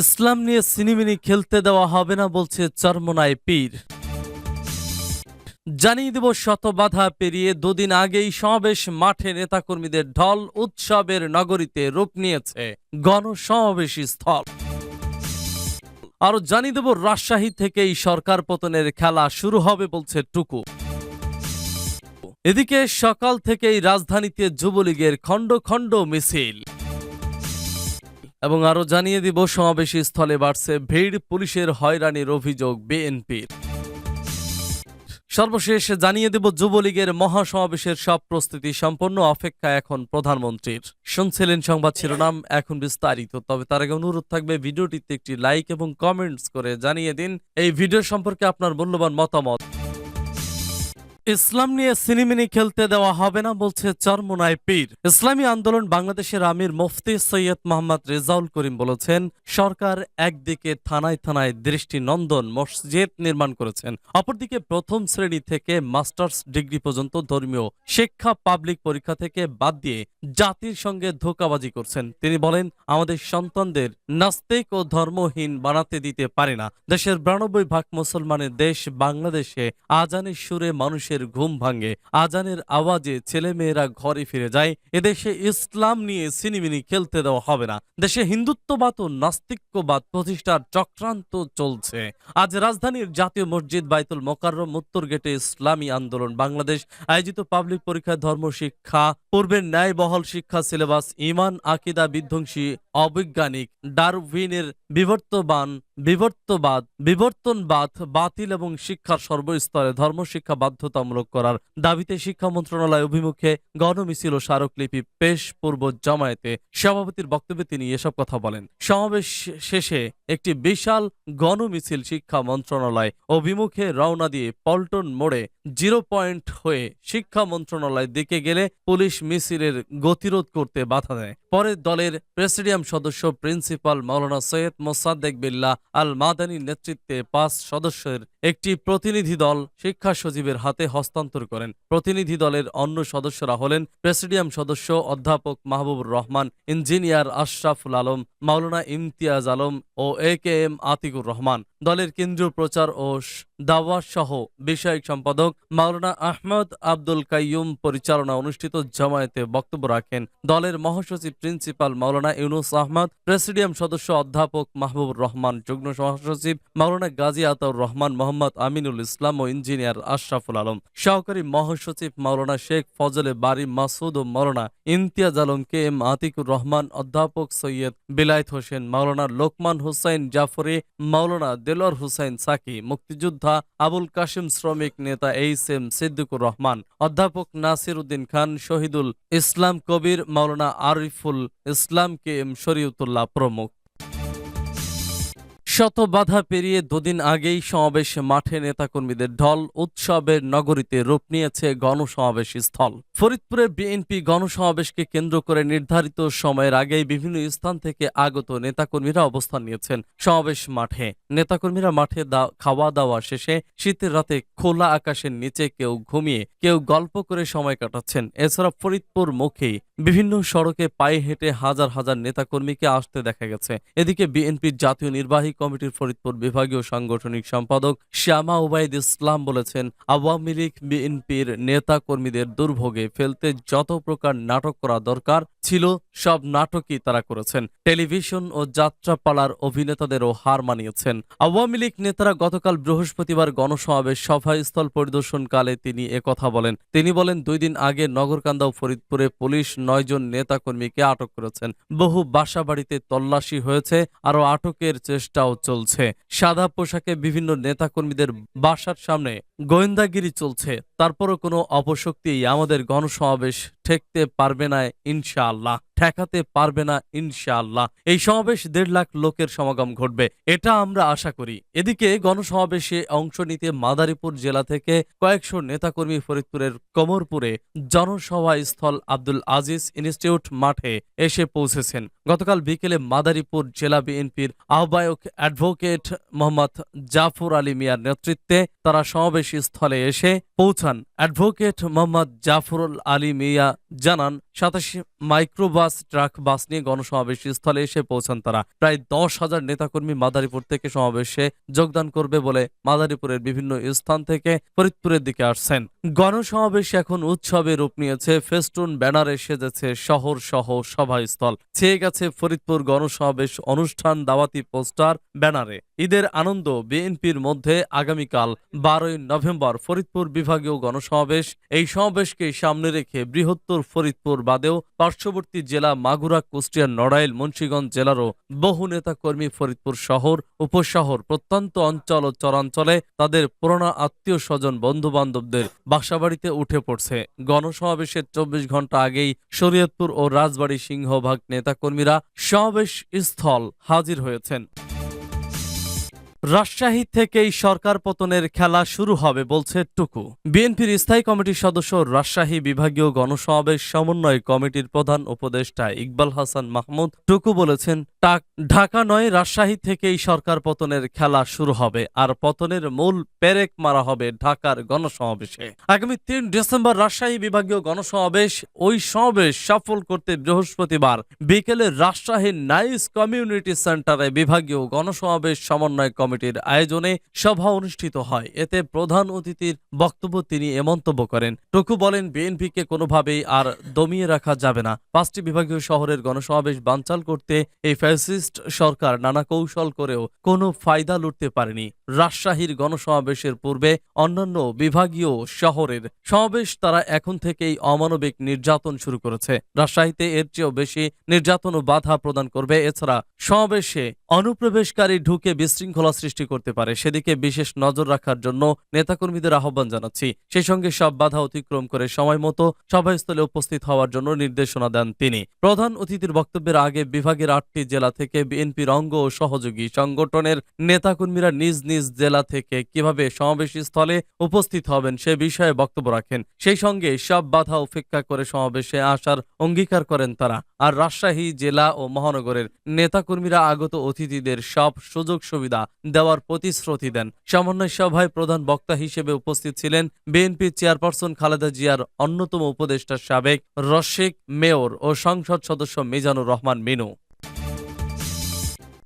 ইসলাম নিয়ে সিনিমিনি খেলতে দেওয়া হবে না বলছে চরমনায় পীর। জানিয়ে দেব শত বাধা পেরিয়ে দুদিন আগেই সমাবেশ মাঠে নেতাকর্মীদের ঢল উৎসবের নগরীতে রূপ নিয়েছে গণসমাবেশী স্থল। আরও জানিয়ে দেব রাজশাহী থেকেই সরকার পতনের খেলা শুরু হবে বলছে টুকু। এদিকে সকাল থেকেই রাজধানীতে যুবলীগের খণ্ড খণ্ড মিছিল। এবং আরও জানিয়ে দিব, সমাবেশী স্থলে বাড়ছে ভিড়, পুলিশের হয়রানির অভিযোগ বিএনপির। সর্বশেষ জানিয়ে দেব, যুবলীগের মহাসমাবেশের সব প্রস্তুতি সম্পন্ন, অপেক্ষা এখন প্রধানমন্ত্রীর। শুনছিলেন সংবাদ শিরোনাম, এখন বিস্তারিত। তবে তার আগে অনুরোধ থাকবে, ভিডিওটিতে একটি লাইক এবং কমেন্টস করে জানিয়ে দিন। এই ভিডিও সম্পর্কে আপনার মূল্যবান মতামত। ইসলাম নিয়ে সিনেমিনি খেলতে দেওয়া হবে না বলছে চরমোনায় পীর। ইসলামী আন্দোলন বাংলাদেশের আমির মুফতি সৈয়দ মোহাম্মদ রেজাউল করিম বলেছেন, সরকার একদিকে থানায় থানায় দৃষ্টি নন্দন মসজিদ নির্মাণ করেছেন, অপরদিকে প্রথম শ্রেণি থেকে মাস্টার্স ডিগ্রি পর্যন্ত ধর্মীয় শিক্ষা পাবলিক পরীক্ষা থেকে বাদ দিয়ে জাতির সঙ্গে ধোকাবাজি করছেন। তিনি বলেন, আমাদের সন্তানদের নাস্তিক ও ধর্মহীন বানাতে দিতে পারে না। দেশের বিরানব্বই ভাগ মুসলমানের দেশ বাংলাদেশে আজানের সুরে মানুষের ঘুম ভাঙে, আজানের আওয়াজে ছেলেমেয়েরা ঘরে ফিরে যায়। এদেশে ইসলাম নিয়ে সিনেমিনি খেলতে দেওয়া হবে না। দেশে হিন্দুত্ববাদ ও নাস্তিক্যবাদ প্রতিষ্ঠার চক্রান্ত চলছে। আজ রাজধানীর জাতীয় মসজিদ বাইতুল মোকাররম উত্তর গেটে ইসলামী আন্দোলন। বাংলাদেশ আয়োজিত পাবলিক পরীক্ষায় ধর্ম, শিক্ষা, পূর্বের ন্যায় বহল শিক্ষা, সিলেবাস, ইমান, আকিদা, বিধ্বংসী, অবৈজ্ঞানিক, ডারউইনের বিবর্তবান বিবর্তবাদ, বিবর্তনবাদ, বাতিল এবং শিক্ষার সর্বস্তরে ধর্মশিক্ষা বাধ্যতামূলক করার দাবিতে শিক্ষা মন্ত্রণালয় অভিমুখে গণমিছিল ও স্মারকলিপি পেশ পূর্ব জামায়াতে। সভাপতির বক্তব্যে তিনি এসব কথা বলেন। সমাবেশ শেষে একটি বিশাল গণমিছিল শিক্ষা মন্ত্রণালয় অভিমুখে রওনা দিয়ে পল্টন মোড়ে জিরো পয়েন্ট হয়ে শিক্ষা মন্ত্রণালয়ের দিকে গেলে পুলিশ মিছিলের গতিরোধ করতে বাধা দেয়। পরে দলের প্রেসিডিয়াম সদস্য প্রিন্সিপাল মাওলানা সৈয়দ মোসাদ্দেক বিল্লাহ আল মাদানির নেতৃত্বে পাঁচ সদস্যের একটি প্রতিনিধি দল শিক্ষা সচিবের হাতে হস্তান্তর করেন। প্রতিনিধি দলের অন্য সদস্যরা হলেন প্রেসিডিয়াম সদস্য অধ্যাপক Mahbubur Rahman, engineer Ashraful Alam, Maulana Imtiaz Alam O A K M Atiqur Rahman. দলের কেন্দ্রীয় প্রচার ও দাওয়া সহ বিষয়ক সম্পাদক মাওলানা আহমদ আব্দুল কাইয়ুম পরিচালনা অনুষ্ঠিত জামায়াতে বক্তব্য রাখেন। দলের মহাসচিব প্রিন্সিপাল মাওলানা ইউনুস আহমদ, প্রেসিডিয়াম সদস্য অধ্যাপক মাহবুবুর রহমান, যুগ্ম মহাসচিব মাওলানা গাজী আতাউর রহমান মোহাম্মদ আমিনুল ইসলাম ও ইঞ্জিনিয়ার আশরাফুল আলম। সহকারী মহাসচিব মাওলানা শেখ ফজলে বারি মাসুদ ও মাওলানা ইমতিয়াজ আলম কে এম আতিকুর রহমান, অধ্যাপক সৈয়দ বিলায়ত হোসেন, মাওলানা লোকমান হুসাইন জাফরি, মাওলানা দেলোয়ার হুসাইন সাকি, মুক্তিযোদ্ধা আবুল কাশিম শ্রমিক নেতা এইচ এম সিদ্দিকুর রহমান, অধ্যাপক নাসির উদ্দিন খান, শহীদুল ইসলাম কবির, মাওলানা আরিফুল ইসলাম কে এম শরীয়তুল্লাহ প্রমুখ। শত বাধা পেরিয়ে দুদিন আগেই সমাবেশ মাঠে নেতাকর্মীদের ঢল উৎসবের নগরীতে রূপ নিয়েছে গণসমাবেশ স্থল। ফরিদপুরে বিএনপি গণসমাবেশকে কেন্দ্র করে নির্ধারিত সময়ের আগেই বিভিন্ন স্থান থেকে আগত নেতাকর্মীরা অবস্থান নিয়েছেন সমাবেশ মাঠে। নেতাকর্মীরা মাঠে খাওয়া দাওয়া শেষে শীতের রাতে খোলা আকাশের নিচে কেউ ঘুমিয়ে কেউ গল্প করে সময় কাটাচ্ছেন। এছাড়া ফরিদপুর মুখেই বিভিন্ন সড়কে পায়ে হেঁটে হাজার হাজার নেতাকর্মীকে আসতে দেখা গেছে। এদিকে বিএনপির জাতীয় নির্বাহী কমিটির ফরিদপুর বিভাগীয় সাংগঠনিক সম্পাদক শ্যামা ওবায়দ ইসলাম বলেছেন, আওয়ামী লীগ, বিএনপির নেতা কর্মীদের দুর্ভোগে ফেলতে যত প্রকার নাটক করা দরকার ছিল, সব নাটকই তারা করেছেন। টেলিভিশন ও যাত্রাপালার অভিনেতাদেরও হার মানিয়েছেন। আওয়ামী লীগ নেতারা গতকাল বৃহস্পতিবার গণসমাবেশ সভাস্থল পরিদর্শনকালে তিনি একথা বলেন। তিনি বলেন, দুই দিন আগে নগরকান্দা ও ফরিদপুরে পুলিশ নয়জন নেতাকর্মীকে আটক করেছেন। বহু বাসা বাড়িতে তল্লাশি হয়েছে, আরও আটকের চেষ্টাও চলছে। সাদা পোশাকে বিভিন্ন নেতাকর্মীদের বাসার সামনে গোয়েন্দাগিরি চলছে। তারপরও কোনো অপশক্তি আমাদের গণসমাবেশ ঠেকতে পারবে না ইনশাআল্লাহ, ঠেকাতে পারবে না ইনশাআল্লাহ। এই সমাবেশ দেড় লাখ লোকের সমাগম ঘটবে, এটা আমরা আশা করি। এদিকে গণসমাবেশে অংশ নিতে মাদারীপুর জেলা থেকে কয়েকশো নেতাকর্মী ফরিদপুরের কমরপুরে জনসভা স্থল আব্দুল আজিজ ইনস্টিটিউট মাঠে এসে পৌঁছেছেন। গতকাল বিকেলে মাদারীপুর জেলা বিএনপির আহ্বায়ক অ্যাডভোকেট মোহাম্মদ জাফর আলী মিয়ার নেতৃত্বে তারা সমাবেশ স্থলে এসে পৌঁছান। অ্যাডভোকেট মোহাম্মদ জাফরুল আলী মিয়া জানান, সাতাশি মাইক্রোবাস, ট্রাক, বাস নিয়ে গণসমাবেশ স্থলে এসে পৌঁছান তারা। প্রায় দশ হাজার নেতাকর্মী মাদারীপুর থেকে সমাবেশে যোগদান করবে বলে মাদারীপুরের বিভিন্ন স্থান থেকে ফরিদপুরের দিকে আসছেন। গণসমাবেশ এখন উৎসবে রূপ নিয়েছে। ফেস্টুন ব্যানারে সেজেছে শহর, সহ সভাস্থল। ছেয়ে গেছে ফরিদপুর গণসমাবেশ অনুষ্ঠান দাওয়াতি পোস্টার ব্যানারে। ঈদের আনন্দ বিএনপির মধ্যে আগামীকাল, বারোই নভেম্বর, ফরিদপুর বিভাগীয় গণসমাবেশ। এই সমাবেশকে সামনে রেখে বৃহত্তর ফরিদপুর বাদেও পার্শ্ববর্তী জেলা মাগুরা, কুষ্টিয়া, নড়াইল, মুন্সীগঞ্জ জেলারও বহু নেতাকর্মী ফরিদপুর শহর, উপশহর, প্রত্যন্ত অঞ্চল ও চরাঞ্চলে তাদের পুরোনো আত্মীয় স্বজন বন্ধু বান্ধবদের বাসাবাড়িতে উঠে পড়ছে। গণসমাবেশের চব্বিশ ঘণ্টা আগেই শরীয়তপুর ও রাজবাড়ী সিংহভাগ নেতাকর্মীরা সমাবেশ স্থল হাজির হয়েছেন। রাজশাহী থেকেই সরকার পতনের খেলা শুরু হবে, বলছে টুকু। বিএনপির স্থায়ী কমিটির সদস্য রাজশাহী বিভাগীয় গণসমাবেশ সমন্বয় কমিটির প্রধান উপদেষ্টা ইকবাল হাসান মাহমুদ টুকু বলেছেন, ঢাকা নয়, রাজশাহী থেকেই সরকার পতনের খেলা শুরু হবে, আর পতনের মূল পেরেক মারা হবে ঢাকার গণসমাবেশে। আগামী তিন ডিসেম্বর রাজশাহী বিভাগীয় গণসমাবেশ, ওই সমাবেশ সফল করতে বৃহস্পতিবার বিকেলে রাজশাহীর নাইস কমিউনিটি সেন্টারে বিভাগীয় গণসমাবেশ সমন্বয় কমিটির আয়োজনে সভা অনুষ্ঠিত হয়। এতে প্রধান অতিথির বক্তব্য তিনি এ মন্তব্য করেন। টুকু বলেন, বিএনপিকে কোনোভাবেই আর দমিয়ে রাখা যাবে না। পাঁচটি বিভাগীয় শহরের গণসমাবেশ বানচাল করতে এই ফ্যাসিস্ট সরকার নানা কৌশল করেও কোনো ফায়দা লুটতে পারেনি। রাজশাহীর গণসমাবেশের পূর্বে অন্যান্য বিভাগীয় শহরের সমাবেশ তারা এখন থেকেই অমানবিক নির্যাতন শুরু করেছে। রাজশাহীতে এর চেয়েও বেশি নির্যাতন ও বাধা প্রদান করবে। এছাড়া সমাবেশে অনুপ্রবেশকারী ঢুকে বিশৃঙ্খলা সৃষ্টি করতে পারে। সেদিকে বিশেষ নজর রাখার জন্য নেতাকর্মীদের আহ্বান জানাচ্ছি। সেই সঙ্গে সব বাধা অতিক্রম করে সময় মতো সভাস্থলে উপস্থিত হওয়ার জন্য নির্দেশনা দেন তিনি। প্রধান অতিথির বক্তব্যের আগে বিভাগের আটটি জেলা থেকে বিএনপির অঙ্গ ও সহযোগী সংগঠনের নেতাকর্মীরা নিজ নিজ জেলা থেকে কীভাবে সমাবেশ স্থলে উপস্থিত হবেন সে বিষয়ে বক্তব্য রাখেন। সেই সঙ্গে সব বাধা উপেক্ষা করে সমাবেশে আসার অঙ্গীকার করেন তারা। আর রাজশাহী জেলা ও মহানগরের নেতাকর্মীরা আগত অতিথিদের সব সুযোগ সুবিধা দেওয়ার প্রতিশ্রুতি দেন। সমন্বয় সভায় প্রধান বক্তা হিসেবে উপস্থিত ছিলেন বিএনপি চেয়ারপারসন খালেদা জিয়ার অন্যতম উপদেষ্টা সাবেক রশিক মেয়র ও সংসদ সদস্য মিজানুর রহমান মিনু।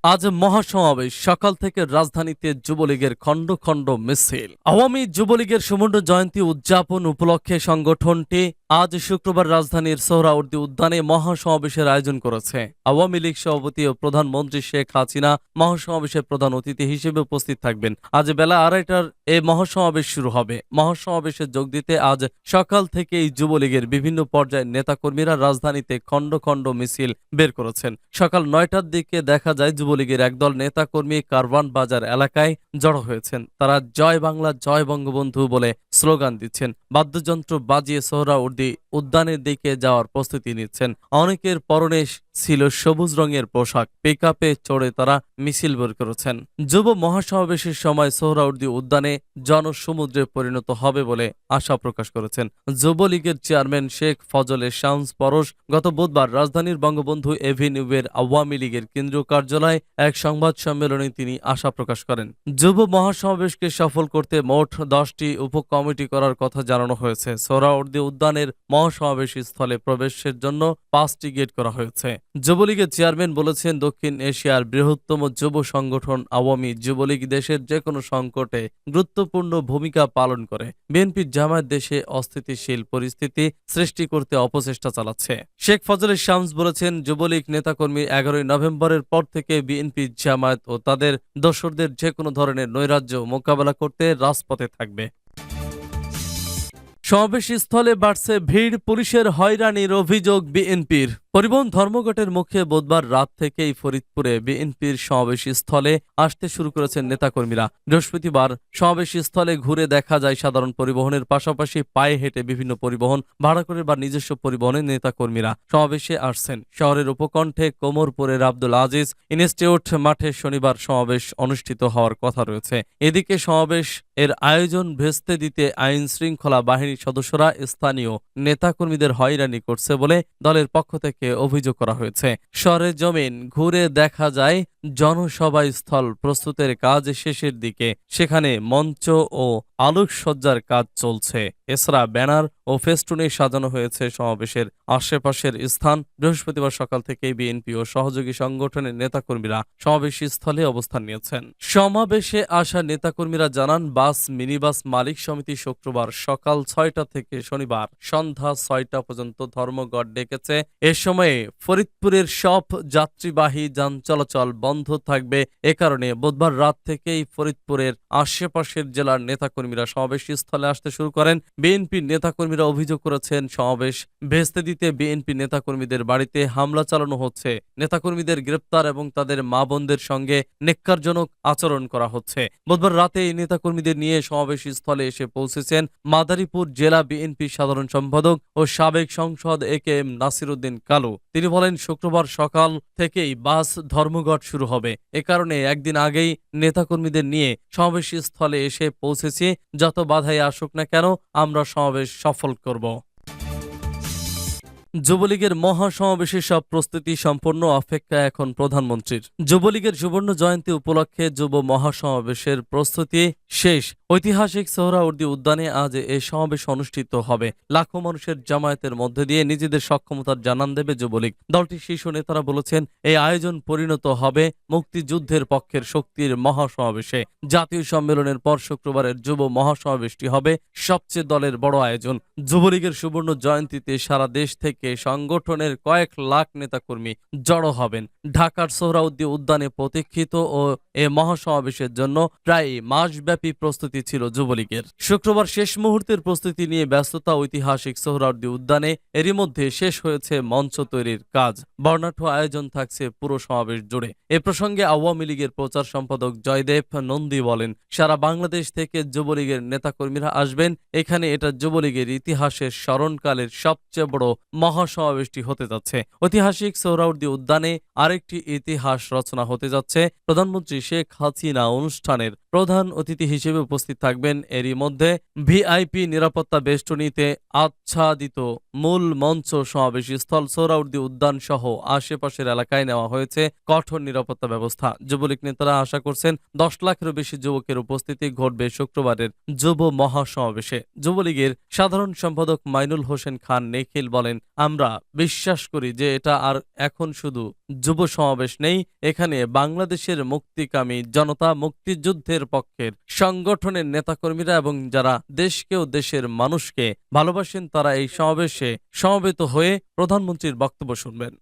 আজ মহাসমাবেশ, সকাল থেকে রাজধানীতে যুবলীগের খণ্ড খণ্ড মিছিল। আওয়ামী যুবলীগের সুবর্ণ জয়ন্তী উদযাপন উপলক্ষে সংগঠনটি আজ শুক্রবার রাজধানীর সোহরাওয়ার্দী উদ্যানে মহাসমাবেশের আয়োজন করেছে। আওয়ামী লীগ সভাপতি ও প্রধানমন্ত্রী শেখ হাসিনা মহাসমাবেশের প্রধান অতিথি হিসেবে উপস্থিত থাকবেন। আজ বেলা আড়াইটার এ মহাসমাবেশ শুরু হবে। মহাসমাবেশে যোগ দিতে আজ সকাল থেকেই যুবলীগের বিভিন্ন পর্যায়ের নেতাকর্মীরা রাজধানীতে খণ্ড খণ্ড মিছিল বের করেছেন। সকাল নয়টার দিকে দেখা যায়, যুবলীগের একদল নেতাকর্মী কারওয়ান বাজার এলাকায় জড়ো হয়েছেন। তারা জয় বাংলা, জয় বঙ্গবন্ধু বলে স্লোগান দিচ্ছেন। বাদ্যযন্ত্র বাজিয়ে সোহরাওয়ার্দী উদ্যানের দিকে যাওয়ার প্রস্তুতি নিচ্ছেন। অনেকের পরনে ছিল সবুজ রঙের পোশাক। পিকআপে চড়ে তারা মিছিল বের করেছেন। যুব মহাসমাবেশের সময় সোহরাওয়ার্দী উদ্যানে জনসমুদ্রে পরিণত হবে বলে আশা প্রকাশ করেছেন। যুবলীগের চেয়ারম্যান শেখ ফজলে শামস পরশ গত বুধবার রাজধানীর বঙ্গবন্ধু এভিনিউয়ের আওয়ামী লীগের কেন্দ্রীয় কার্যালয়ে এক সংবাদ সম্মেলনে তিনি আশা প্রকাশ করেন। যুব মহাসমাবেশকে সফল করতে মোট দশটি উপকমিটি করার কথা জানানো হয়েছে। সোহরাওয়ার্দী উদ্যানের মহাসমাবেশ স্থলে প্রবেশের জন্য পাঁচটি গেট করা হয়েছে। যুবলীগের চেয়ারম্যান বলেছেন, দক্ষিণ এশিয়ার বৃহত্তম যুব সংগঠন আওয়ামী যুবলীগ দেশের যে কোনো সংকটে গুরুত্বপূর্ণ ভূমিকা পালন করে। বিএনপি জামায়াত দেশে অস্থিতিশীল পরিস্থিতি সৃষ্টি করতে অপচেষ্টা চালাচ্ছে। শেখ ফজলে শামস বলেছেন, যুবলীগ নেতাকর্মী এগারোই নভেম্বরের পর থেকে বিএনপি জামায়াত ও তাদের দোসরদের যে কোনো ধরনের নৈরাজ্য মোকাবেলা করতে রাজপথে থাকবে। সমাবেশ স্থলে বাড়ছে ভিড় পুলিশের হয়রানির অভিযোগ বিএনপির। পরিবহন ধর্মঘটের মুখে বুধবার রাত থেকেই ফরিদপুরে বিএনপির সমাবেশ স্থলে আসতে শুরু করেছেন নেতাকর্মীরা। বৃহস্পতিবার সমাবেশ স্থলে ঘুরে দেখা যায় সাধারণ পরিবহনের পাশাপাশি পায়ে হেঁটে বিভিন্ন পরিবহন, ভাড়া করে বা নিজস্ব পরিবহনের নেতাকর্মীরা সমাবেশে আসছেন। শহরের উপকণ্ঠে কোমরপুরের আব্দুল আজিজ ইনস্টিটিউট মাঠে শনিবার সমাবেশ অনুষ্ঠিত হওয়ার কথা রয়েছে। এদিকে সমাবেশ এর আয়োজন ভেস্তে দিতে আইন শৃঙ্খলা বাহিনীর সদস্যরা স্থানীয় নেতাকর্মীদের হয়রানি করছে বলে দলের পক্ষ থেকে অভিযোগ করা হয়েছে। সরে জমিন ঘুরে দেখা যায় জনসভা স্থল প্রস্তুতের কাজ শেষের দিকে। সেখানে মঞ্চ ও আলোকসজ্জার কাজ চলছে। এছাড়া ব্যানার ও ফেস্টুনে সাজানো হয়েছে সমাবেশের আশেপাশের স্থান। বৃহস্পতিবার সকাল থেকেই বিএনপি ও সহযোগী সংগঠনের নেতাকর্মীরা সমাবেশ স্থলে অবস্থান নিয়েছেন। সমাবেশে আসা নেতাকর্মীরা জানান, বাস, মিনিবাস মালিক সমিতি শুক্রবার সকাল ছয়টা থেকে শনিবার সন্ধ্যা ছয়টা পর্যন্ত ধর্মঘট ডেকেছে। এ সময়ে ফরিদপুরের সব যাত্রীবাহী যান চলাচল বন্ধ থাকবে। এ কারণে বুধবার রাত থেকেই ফরিদপুরের আশেপাশের জেলার নেতাকর্মীরা সমাবেশ স্থলে আসতে শুরু করেন। বিএনপির নেতাকর্মীরা অভিযোগ করেছেন, সমাবেশ ভেস্তে দিতে বিএনপি নেতাকর্মীদের বাড়িতে হামলা চালানো হচ্ছে। নেতাকর্মীদের গ্রেপ্তার এবং তাদের মা বোনদের সঙ্গে নেককারজনক আচরণ করা হচ্ছে। বুধবার রাতে এই নেতাকর্মীদের নিয়ে সমাবেশ স্থলে এসে পৌঁছেছেন মাদারীপুর জেলা বিএনপি সাধারণ সম্পাদক ও সাবেক সংসদ A K M Nasiruddin Kalu. তিনি বলেন, শুক্রবার সকাল থেকেই বাস ধর্মঘট শুরু হবে। এ কারণে একদিন আগেই নেতাকর্মীদের নিয়ে সমাবেশ স্থলে এসে পৌঁছেছি। যত বাধাই আসুক না কেন, আমরা সমাবেশ সফল করব। যুবলীগের মহাসমাবেশের সব প্রস্তুতি সম্পন্ন অপেক্ষা এখন প্রধানমন্ত্রীর। যুবলীগের সুবর্ণ জয়ন্তী উপলক্ষে যুব মহাসমাবেশের প্রস্তুতি শেষ। ঐতিহাসিক সোহরাওয়ার্দী উদ্যানে আজ এই সমাবেশ অনুষ্ঠিত হবে। লাখো মানুষের জামায়াতের মধ্যে দিয়ে নিজেদের সক্ষমতার জানান দেবে যুবলীগ। দলটির শীর্ষ নেতারা বলেছেন এই আয়োজন পরিণত হবে মুক্তিযুদ্ধের পক্ষের শক্তির মহাসমাবেশে। জাতীয় সম্মেলনের পর শুক্রবারের যুব মহাসমাবেশটি হবে সবচেয়ে দলের বড় আয়োজন। যুবলীগের সুবর্ণ জয়ন্তীতে সারা দেশ থেকে সংগঠনের কয়েক লাখ নেতাকর্মী জড়ো হবেন। ঢাকার সোহরাউদ্দি উদ্যানে প্রতীক্ষিত ও এ মহাসমাবেশের জন্য প্রায় মাসব্যাপী প্রস্তুতি ছিল যুবলীগের। শুক্রবার শেষ মুহূর্তের প্রস্তুতি নিয়ে ব্যস্ততা ঐতিহাসিক সোহরাউদ্দি উদ্যানে এরই মধ্যে শেষ হয়েছে মঞ্চ তৈরির কাজ। বর্ণাঢ্য আয়োজন থাকছে পুরো সমাবেশ জুড়ে। এ প্রসঙ্গে আওয়ামী লীগের প্রচার সম্পাদক জয়দেব নন্দী বলেন, সারা বাংলাদেশ থেকে যুবলীগের নেতাকর্মীরা আসবেন। এখানে এটা যুবলীগের ইতিহাসের স্মরণকালের সবচেয়ে বড় মহাসমাবেশটি হতে যাচ্ছে। ঐতিহাসিক সোহরাউদ্দি উদ্যানে আরেকটি ইতিহাস রচনা হতে যাচ্ছে। প্রধানমন্ত্রী শেখ হাসিনা অনুষ্ঠানের প্রধান অতিথি হিসেবে উপস্থিত থাকবেন। এরই মধ্যে ভিআইপি নিরাপত্তা বেষ্টনীতে আচ্ছাদিত মূল মঞ্চ সমাবেশ স্থল সোহরাউদ্দি উদ্যান সহ আশেপাশের এলাকায় নেওয়া হয়েছে কঠোর নিরাপত্তা ব্যবস্থা। যুবলীগ নেতারা আশা করছেন দশ লাখেরও বেশি যুবকের উপস্থিতি ঘটবে শুক্রবারের যুব মহাসমাবেশে। যুবলীগের সাধারণ সম্পাদক মাইনুল হোসেন খান নিখিল বলেন, আমরা বিশ্বাস করি যে এটা আর এখন শুধু যুব সমাবেশ নেই, এখানে বাংলাদেশের মুক্তিকামী জনতা মুক্তিযুদ্ধের পক্ষের সংগঠনের নেতাকর্মীরা এবং যারা দেশকে ও দেশের মানুষকে ভালোবাসেন, তারা এই সমাবেশে সমবেত হয়ে প্রধানমন্ত্রীর বক্তব্য শুনবেন।